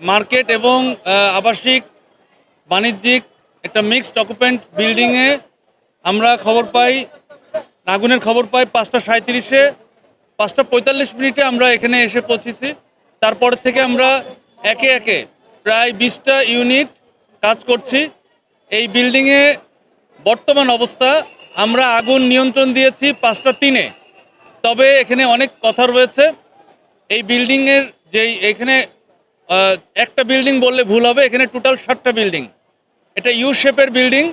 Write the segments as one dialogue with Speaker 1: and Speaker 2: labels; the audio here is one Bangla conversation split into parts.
Speaker 1: মার্কেট এবং আবাসিক, বাণিজ্যিক একটা মিক্সড অকুপেন্ট বিল্ডিংয়ে আমরা খবর পাই আগুনের খবর পাই পাঁচটা সাঁত্রিশে পাঁচটা পঁয়তাল্লিশ মিনিটে আমরা এখানে এসে পৌঁছেছি। তারপর থেকে আমরা একে একে প্রায় বিশটা ইউনিট কাজ করছি। এই বিল্ডিংয়ে বর্তমান অবস্থা, আমরা আগুন নিয়ন্ত্রণ দিয়েছি পাঁচটা তিনে। তবে এখানে অনেক কথা রয়েছে। এই বিল্ডিংয়ের যেই, এখানে একটা বিল্ডিং বললে ভুল হবে, এখানে টোটাল সাতটা বিল্ডিং এটা ইউ শেপের বিল্ডিং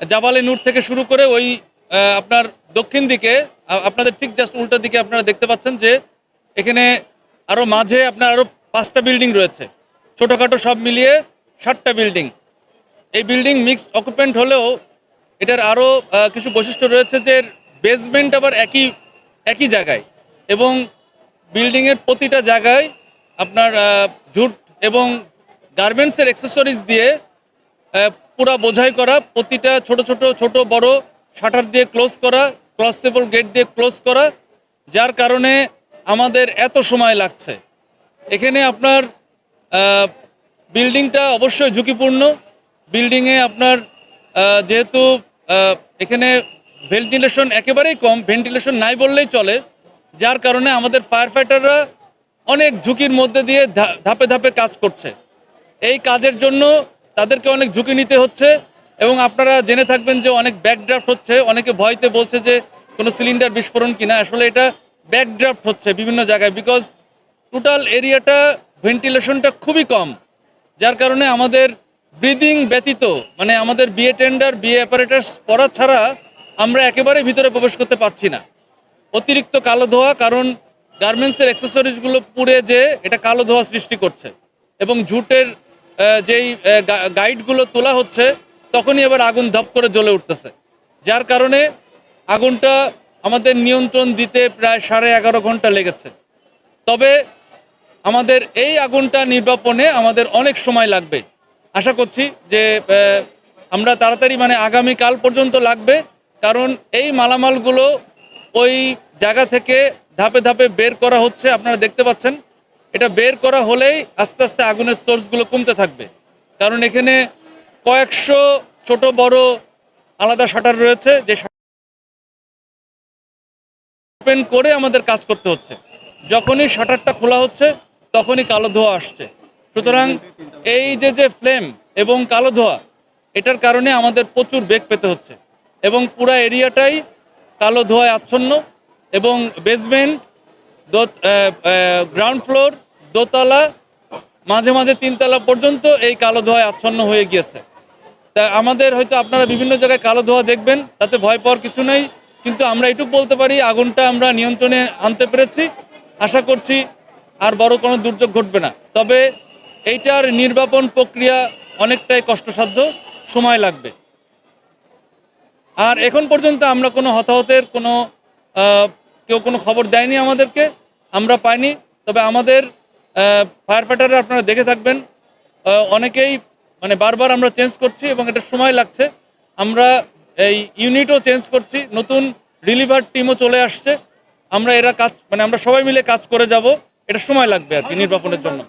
Speaker 1: জাবালে নূর থেকে শুরু করে ওই আপনার দক্ষিণ দিকে আপনাদের ঠিক জাস্ট উল্টো দিকে আপনারা দেখতে পাচ্ছেন যে এখানে আরও মাঝে আপনার আরও পাঁচটা বিল্ডিং রয়েছে। ছোটোখাটো সব মিলিয়ে ষাটটা বিল্ডিং এই বিল্ডিং মিক্সড অকুপেন্ট হলেও এটার আরও কিছু বৈশিষ্ট্য রয়েছে যে বেসমেন্ট আবার একই একই জায়গায়। এবং বিল্ডিংয়ের প্রতিটা জায়গায় আপনার জুট এবং গার্মেন্টসের অ্যাক্সেসরিজ দিয়ে পুরা বোঝাই করা, প্রতিটা ছোট ছোট ছোট বড় শাটার দিয়ে ক্লোজ করা ক্লসেবল গেট দিয়ে ক্লোজ করা, যার কারণে আমাদের এত সময় লাগছে। এখানে আপনার বিল্ডিংটা অবশ্যই ঝুঁকিপূর্ণ। বিল্ডিংয়ে আপনার যেহেতু এখানে ভেন্টিলেশন একেবারেই কম ভেন্টিলেশন নাই বললেই চলে, যার কারণে আমাদের ফায়ার ফাইটাররা অনেক ঝুঁকির মধ্যে দিয়ে ধাপে ধাপে কাজ করছে। এই কাজের জন্য তাদেরকে অনেক ঝুঁকি নিতে হচ্ছে এবং আপনারা জেনে থাকবেন যে অনেক ব্যাকড্রাফট হচ্ছে। অনেকে ভয়তে বলছে যে কোনো সিলিন্ডার বিস্ফোরণ কিনা। আসলে এটা ব্যাকড্রাফট হচ্ছে বিভিন্ন জায়গায় বিকজ টোটাল এরিয়াটা ভেন্টিলেশনটা খুবই কম। যার কারণে আমাদের ব্রিদিং ব্যতীত মানে আমাদের বিয়ে টেন্ডার বিয়ে অ্যাপারেটাস পড়া ছাড়া আমরা একেবারে ভিতরে প্রবেশ করতে পারছি না। অতিরিক্ত কালো ধোয়া, কারণ গার্মেন্টসের অ্যাক্সেসরিজগুলো পুড়ে যে এটা কালো ধোয়া সৃষ্টি করছে। এবং জুটের যেই গাইডগুলো তোলা হচ্ছে, তখনই এবার আগুন ধপ করে জ্বলে উঠতেছে। যার কারণে আগুনটা আমাদের নিয়ন্ত্রণ দিতে প্রায় সাড়ে এগারো ঘণ্টা লেগেছে। তবে আমাদের এই আগুনটা নির্বাপনে আমাদের অনেক সময় লাগবে। আশা করছি যে আমরা তাড়াতাড়ি মানে আগামী কাল পর্যন্ত লাগবে, কারণ এই মালামালগুলো ওই জায়গা থেকে ধাপে ধাপে বের করা হচ্ছে, আপনারা দেখতে পাচ্ছেন। এটা বের করা হলেই আস্তে আস্তে আগুনের সোর্সগুলো কমতে থাকবে। কারণ এখানে কয়েকশো ছোট বড় আলাদা শাটার রয়েছে, যে ওপেন করে আমাদের কাজ করতে হচ্ছে। যখনই শাটারটা খোলা হচ্ছে, তখনই কালো ধোয়া আসছে। সুতরাং এই যে যে ফ্লেম এবং কালো ধোয়া, এটার কারণে আমাদের প্রচুর বেগ পেতে হচ্ছে। এবং পুরা এরিয়াটাই কালো ধোঁয়ায় আচ্ছন্ন। এবং বেসমেন্ট গ্রাউন্ড ফ্লোর দোতলা, মাঝে মাঝে তিনতলা পর্যন্ত এই কালো ধোঁয়ায় আচ্ছন্ন হয়ে গিয়েছে। তা আমাদের হয়তো আপনারা বিভিন্ন জায়গায় কালো ধোঁয়া দেখবেন, তাতে ভয় পাওয়ার কিছু নেই, কিন্তু আমরা এটুকু বলতে পারি, আগুনটা আমরা নিয়ন্ত্রণে আনতে পেরেছি। আশা করছি আর বড় কোনো দুর্যোগ ঘটবে না। তবে এইটার নির্বাপন প্রক্রিয়া অনেকটাই কষ্টসাধ্য, সময় লাগবে। আর এখন পর্যন্ত আমরা কোনো হতাহতের কোনো কেউ কোনো খবর দেয়নি আমাদেরকে আমরা পাইনি। তবে আমাদের ফায়ার ফাইটাররা আপনারা দেখে থাকবেন। অনেকেই মানে বারবার আমরা চেঞ্জ করছি এবং এটা সময় লাগছে। আমরা এই ইউনিটও চেঞ্জ করছি নতুন রিলিভার টিমও চলে আসছে। আমরা এরা কাজ মানে আমরা সবাই মিলে কাজ করে যাব। এটা সময় লাগবে আর কি নির্বাপনের জন্য।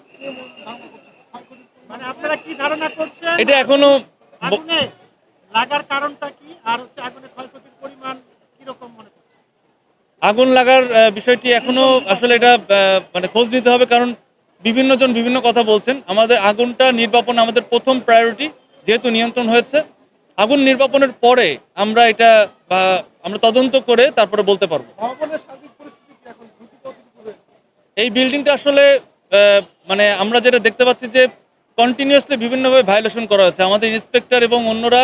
Speaker 2: মানে আপনারা কি ধারণা
Speaker 1: এটা
Speaker 2: এখনও লাগার কারণটা কি? আর হচ্ছে আগুনে ক্ষয়ক্ষতির পরিমাণ
Speaker 1: আগুন লাগার বিষয়টি এখনও আসলে এটা মানে খোঁজ নিতে হবে কারণ বিভিন্ন জন বিভিন্ন কথা বলছেন। আমাদের আগুনটা নির্বাপন আমাদের প্রথম প্রায়োরিটি যেহেতু নিয়ন্ত্রণ হয়েছে। আগুন নির্বাপনের পরে আমরা এটা বা আমরা তদন্ত করে তারপরে বলতে পারব। এই বিল্ডিংটা আসলে মানে আমরা যেটা দেখতে পাচ্ছি যে কন্টিনিউয়াসলি বিভিন্নভাবে ভায়োলেশন করা হচ্ছে আমাদের ইন্সপেক্টর এবং অন্যরা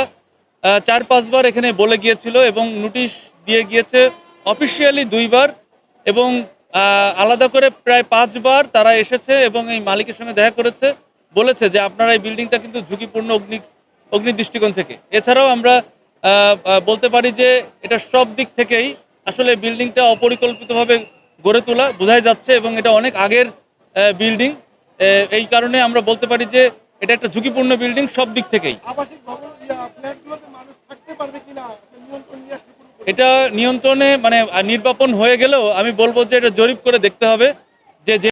Speaker 1: চার পাঁচবার এখানে বলে গিয়েছিল এবং নোটিশ দিয়ে গিয়েছে। অফিসিয়ালি দুইবার এবং আলাদা করে প্রায় পাঁচবার তারা এসেছে এবং এই মালিকের সঙ্গে দেখা করেছে, বলেছে যে আপনারা এই বিল্ডিংটা কিন্তু ঝুঁকিপূর্ণ অগ্নি অগ্নি দৃষ্টিকোণ থেকে। এছাড়াও আমরা বলতে পারি যে এটা সব দিক থেকেই আসলে বিল্ডিংটা অপরিকল্পিতভাবে গড়ে তোলা বোঝাই যাচ্ছে এবং এটা অনেক আগের বিল্ডিং। এই কারণে আমরা বলতে পারি যে এটা একটা ঝুঁকিপূর্ণ বিল্ডিং সব দিক থেকেই।
Speaker 3: আবাসিক ভবন ইয়া ফ্ল্যাটগুলোতে মানুষ থাকতে পারবে কিনা আপনি নিয়ন্ত্রণ নিয়ে আসলে শুরু করুন।
Speaker 1: এটা নিয়ন্ত্রণে মানে নির্বাপন হয়ে গেলেও আমি বলব যে এটা জরিপ করে দেখতে হবে যে